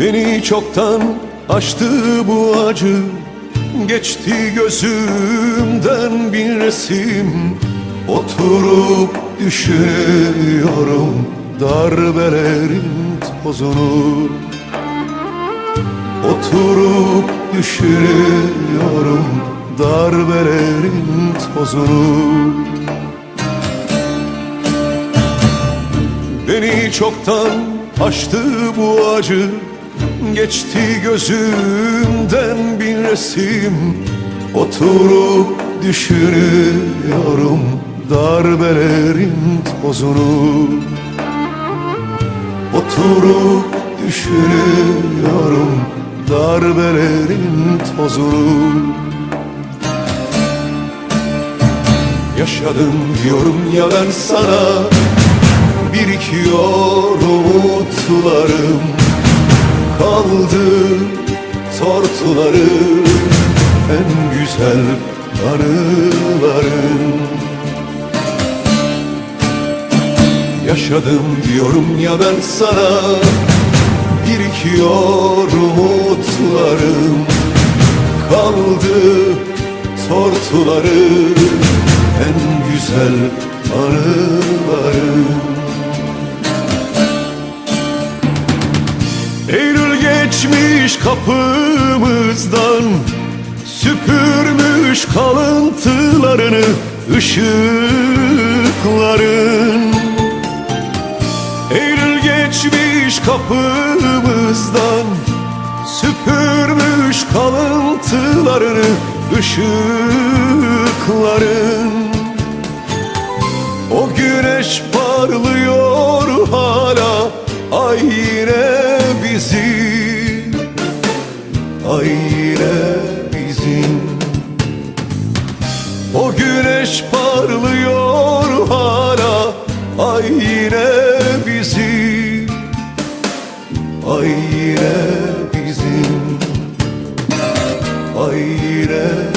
Beni çoktan aştı bu acı. Geçti gözümden bir resim. Oturup düşünüyorum Darbelerin tozunu. Oturup düşünüyorum Darbelerin tozunu. Beni çoktan aştı bu acı Geçti gözümden bir resim. Oturup düşünüyorum Darbelerin tozunu. Oturup düşünüyorum Darbelerin tozunu. Yaşadım diyorum ya ben sana Birikiyor umutlarım Kaldı tortuları En güzel anılarım. Yaşadım diyorum ya ben sana Birikiyor umutlarım. Kaldı tortuları kapımızdan Süpürmüş kalıntılarını ışıkların. Eylül geçmiş kapımızdan Süpürmüş kalıntılarını ışıkların. O güneş parlıyor hala Ay yine bizim Ay yine bizim. O güneş parlıyor hala Ay yine bizim. Ay yine bizim. Ay yine bizim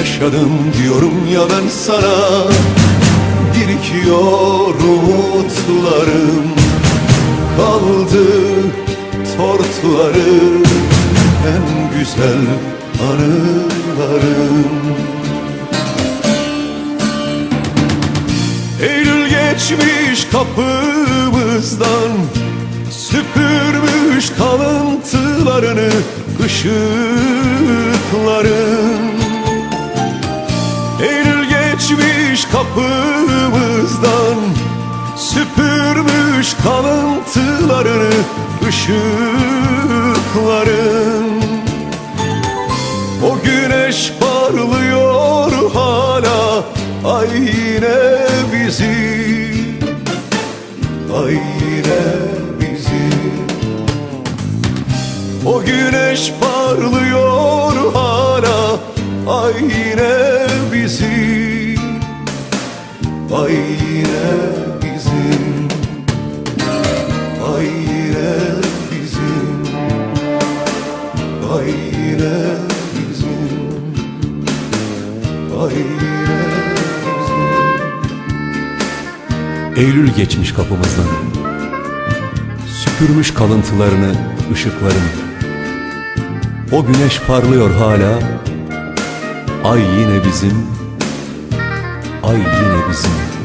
Yaşadım diyorum ya ben sana. Birikiyor umutlarım. Kaldı tortuları En güzel anılarım. Eylül geçmiş kapımızdan. Süpürmüş kalıntılarını ışıkların Eylül geçmiş kapımızdan Süpürmüş kalıntılarını ışıkların. O güneş parlıyor hala Ay yine bizim Ay yine bizim O güneş parlıyor hala Ay yine bizim Ay yine bizim Ay yine bizim Ay yine bizim Ay yine bizim. Eylül geçmiş kapımızdan. Süpürmüş kalıntılarını ışıkların O güneş parlıyor hala. Ay yine bizim Ay yine bizim